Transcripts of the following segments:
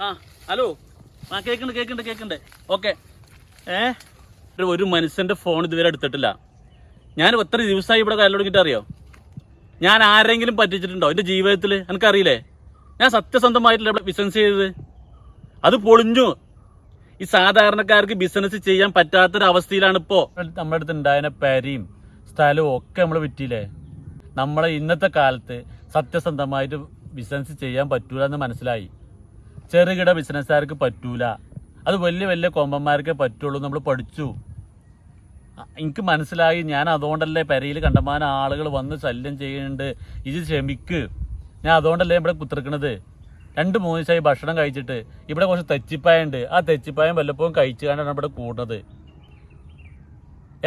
ആ ഹലോ. ആ കേൾക്കുന്നുണ്ട് കേൾക്കുന്നുണ്ട് കേൾക്കുന്നുണ്ട് ഓക്കെ. ഏ? ഒരു- മനുഷ്യന്റെ ഫോൺ ഇതുവരെ എടുത്തിട്ടില്ല. ഞാൻ എത്ര ദിവസമായി ഇവിടെ കയ്യിൽ അറിയോ? ഞാൻ ആരെങ്കിലും പറ്റിച്ചിട്ടുണ്ടോ? എന്റെ ജീവിതത്തിൽ എനിക്കറിയില്ലേ? ഞാൻ സത്യസന്ധമായിട്ടില്ല ഇവിടെ ബിസിനസ് ചെയ്തത്. അത് പൊളിഞ്ഞു. ഈ സാധാരണക്കാർക്ക് ബിസിനസ് ചെയ്യാൻ പറ്റാത്തൊരവസ്ഥയിലാണ് ഇപ്പോൾ നമ്മുടെ അടുത്ത് ഉണ്ടായ പേരയും സ്ഥലവും ഒക്കെ നമ്മൾ വിറ്റില്ലേ? നമ്മളെ ഇന്നത്തെ കാലത്ത് സത്യസന്ധമായിട്ട് ബിസിനസ് ചെയ്യാൻ പറ്റൂല എന്ന് മനസ്സിലായി. ചെറുകിട ബിസിനസ്സുകാർക്ക് പറ്റൂല. അത് വലിയ വലിയ കൊമ്പന്മാർക്കേ പറ്റുള്ളൂ നമ്മൾ പഠിച്ചു. എനിക്ക് മനസ്സിലായി. ഞാൻ അതുകൊണ്ടല്ലേ പെരയിൽ കണ്ടമാന ആളുകൾ വന്ന് ശല്യം ചെയ്യുന്നുണ്ട്. ഇത് ക്ഷമിക്ക്. ഞാൻ അതുകൊണ്ടല്ലേ ഇവിടെ കുത്തിർക്കണത് രണ്ട് മൂന്ന് ദിവസമായി ഭക്ഷണം കഴിച്ചിട്ട് ഇവിടെ കുറച്ച് തെച്ചിപ്പായുണ്ട്. ആ തെച്ചിപ്പായം വല്ലപ്പോഴും കഴിച്ചു കണ്ടാണ് ഇവിടെ കൂടുന്നത്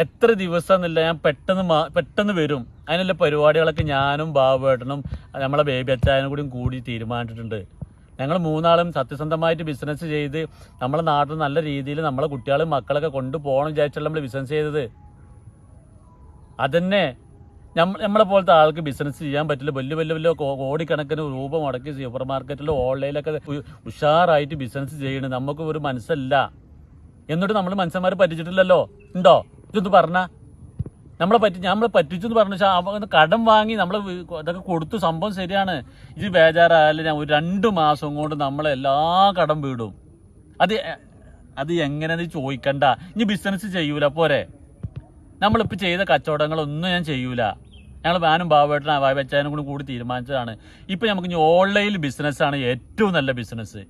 എത്ര ദിവസം എന്നില്ല ഞാൻ പെട്ടെന്ന് പെട്ടെന്ന് വരും. അതിനുള്ള പരിപാടികളൊക്കെ ഞാനും ബാബുവേട്ടനും നമ്മളെ ബേബി അച്ചായനും കൂടി കൂടി തീരുമാനിച്ചിട്ടുണ്ട്. ഞങ്ങൾ മൂന്നാളും സത്യസന്ധമായിട്ട് ബിസിനസ് ചെയ്ത് നമ്മളെ നാട്ടിൽ നല്ല രീതിയിൽ നമ്മളെ കുട്ടികളും മക്കളൊക്കെ കൊണ്ടുപോകണം വിചാരിച്ചല്ല നമ്മൾ ബിസിനസ് ചെയ്തത്. അതന്നെ നമ്മളെ പോലത്തെ ആൾക്ക് ബിസിനസ് ചെയ്യാൻ പറ്റില്ല. വലിയ വലിയ വലിയ കോടിക്കണക്കിന് രൂപ മുടക്കി സൂപ്പർ മാർക്കറ്റിലോ ഓൺലൈനിലൊക്കെ ഉഷാറായിട്ട് ബിസിനസ് ചെയ്യണം. നമുക്ക് ഒരു മനസ്സല്ല. എന്നിട്ട് നമ്മൾ മനുഷ്യന്മാരെ പറ്റിച്ചിട്ടില്ലല്ലോ. ഉണ്ടോ? ഇതൊന്ന് പറഞ്ഞ? നമ്മളെ പറ്റി നമ്മളെ പറ്റിച്ചു എന്ന് പറഞ്ഞു അവ കടം വാങ്ങി നമ്മൾ ഇതൊക്കെ കൊടുത്തു സംഭവം ശരിയാണ്. ഇത് ബേജാറായാലും ഞാൻ ഒരു രണ്ട് മാസം കൊണ്ട് നമ്മളെ എല്ലാ കടം വീടും. അത് അത് എങ്ങനെയെന്ന് ചോദിക്കണ്ട. ഇനി ബിസിനസ് ചെയ്യൂല പോരെ. നമ്മളിപ്പോൾ ചെയ്ത കച്ചവടങ്ങളൊന്നും ഞാൻ ചെയ്യൂല. ഞങ്ങൾ വാനും ബാബുവേട്ടനും വായ വെച്ചാനും കൂടി കൂടി തീരുമാനിച്ചതാണ്. ഇപ്പം നമുക്ക് ഇനി ഓൺലൈൻ ബിസിനസ്സാണ് ഏറ്റവും നല്ല ബിസിനസ്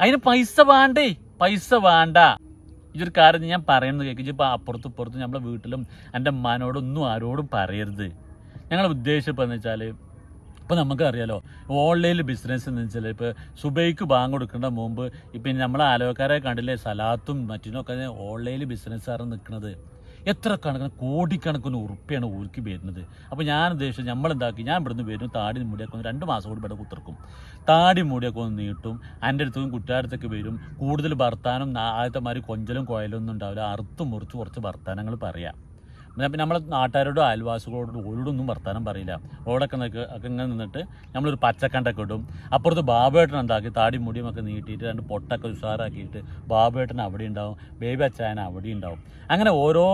അതിന് പൈസ വേണ്ടേ? പൈസ വേണ്ട. ഇതൊരു കാര്യം ഞാൻ പറയുന്നത് കേൾക്കും ഇപ്പം അപ്പുറത്തും ഇപ്പുറത്തും നമ്മളെ വീട്ടിലും എന്റെ അമ്മാനോടൊന്നും ആരോടും പറയരുത്. ഞങ്ങൾ ഉദ്ദേശിച്ചപ്പോൾ എന്ന് വെച്ചാൽ ഇപ്പം നമുക്കറിയാലോ ഓൺലൈനിൽ ബിസിനസ് എന്ന് വെച്ചാൽ ഇപ്പോൾ സുബൈക്ക് ബാങ്ക് കൊടുക്കേണ്ട മുമ്പ് ഇപ്പം നമ്മളെ ആലോചക്കാരെ കണ്ടില്ലേ സലാത്തും മറ്റിനൊക്കെ ഓൺലൈനിൽ ബിസിനസ്സാണ് നിൽക്കുന്നത് എത്ര കണക്കിന് കോടിക്കണക്കിന് ഉറുപ്പിയാണ് ഊർക്ക് വരുന്നത്. അപ്പോൾ ഞാൻ ഉദ്ദേശിച്ചത് നമ്മളെന്താക്കി ഞാൻ ഇവിടുന്ന് വരും താടി മുടിയൊക്കെ ഒന്ന് രണ്ട് മാസം കൂടി ഇവിടെ കുത്തിർക്കും. താടി മുടിയൊക്കെ ഒന്ന് നീട്ടും എന്റെ അടുത്തും കുറ്റാരത്തൊക്കെ വരും. കൂടുതൽ ഭർത്താനം ആദ്യത്തെ മാതിരി കൊഞ്ചലും കോയലൊന്നും ഉണ്ടാവില്ല. അറുത്തും മുറിച്ച് കുറച്ച് ഭർത്താനങ്ങൾ പറയാം. പിന്നെ നമ്മളെ നാട്ടുകാരോടും അയൽവാസികളോടും ഓരോടൊന്നും വർത്താനം പറയില്ല. ഓടൊക്കെ നിൽക്ക് ഒക്കെ ഇങ്ങനെ നിന്നിട്ട് നമ്മളൊരു പച്ചക്കണ്ടൊക്കെ ഇടും. അപ്പുറത്ത് ബാബേട്ടൻ എന്താക്കി താടി മുടിയും ഒക്കെ നീട്ടിയിട്ട് രണ്ട് പൊട്ടൊക്കെ ഉഷാറാക്കിയിട്ട് ബാബേട്ടൻ അവിടെ ഉണ്ടാവും. ബേബി അച്ചായൻ അവിടെ ഉണ്ടാവും. അങ്ങനെ ഓരോ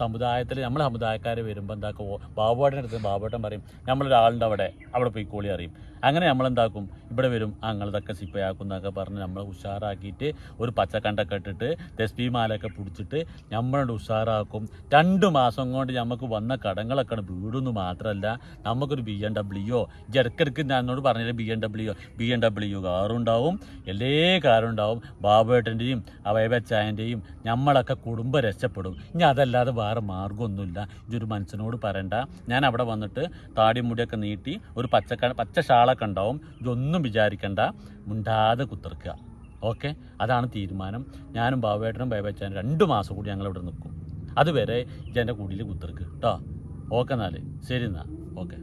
സമുദായത്തിൽ നമ്മളെ സമുദായക്കാർ വരുമ്പോൾ എന്താക്കും ബാബുവേട്ടന്റെ അടുത്ത് ബാബുവേട്ടൻ പറയും നമ്മളൊരാളുണ്ട് അവിടെ. അവിടെ പോയി കോളി അറിയും അങ്ങനെ നമ്മൾ നമ്മളെന്താക്കും? ഇവിടെ വരും അങ്ങനത്തൊക്കെ സിപ്പയാക്കും എന്നൊക്കെ പറഞ്ഞ് നമ്മളെ ഉഷാറാക്കിയിട്ട് ഒരു പച്ചക്കണ്ടൊക്കെ ഇട്ടിട്ട് തെസ്പി മാലൊക്കെ പിടിച്ചിട്ട് നമ്മളോട് ഉഷാറാക്കും. രണ്ട് മാസം കൊണ്ട് നമുക്ക് വന്ന കടങ്ങളൊക്കെ വീടുന്നു മാത്രമല്ല നമുക്കൊരു ബി എം ഡബ്ല്യു ഇടയ്ക്കിടയ്ക്ക് ഞാൻ എന്നോട് പറഞ്ഞാൽ B M W B M W കാറുണ്ടാവും എല്ലാ കാറും ഉണ്ടാവും. ബാബുവേട്ടന്റെയും അവയവച്ചായന്റെയും നമ്മളൊക്കെ കുടുംബം രക്ഷപ്പെടും. ഇനി അതല്ലാതെ വേറെ മാർഗമൊന്നുമില്ല. ഇതൊരു മനുഷ്യനോട് പറയണ്ട. ഞാൻ അവിടെ വന്നിട്ട് താടി മുടിയൊക്കെ നീട്ടി ഒരു പച്ചക്ക പച്ച ഷാളൊക്കെ ഉണ്ടാവും ഇതൊന്നും വിചാരിക്കണ്ട. മുണ്ടാതെ കുത്തിർക്കുക. ഓക്കെ? അതാണ് തീരുമാനം. ഞാനും ബാബുവേട്ടനും ബൈബച്ചാനും രണ്ട് മാസം കൂടി ഞങ്ങൾ ഇവിടെ നിൽക്കും. അതുവരെ ഇജന്റെ കുടിയിൽ കുത്തിർക്കുക കേട്ടോ ഓക്കെ എന്നാൽ ശരി എന്നാൽ ഓക്കെ.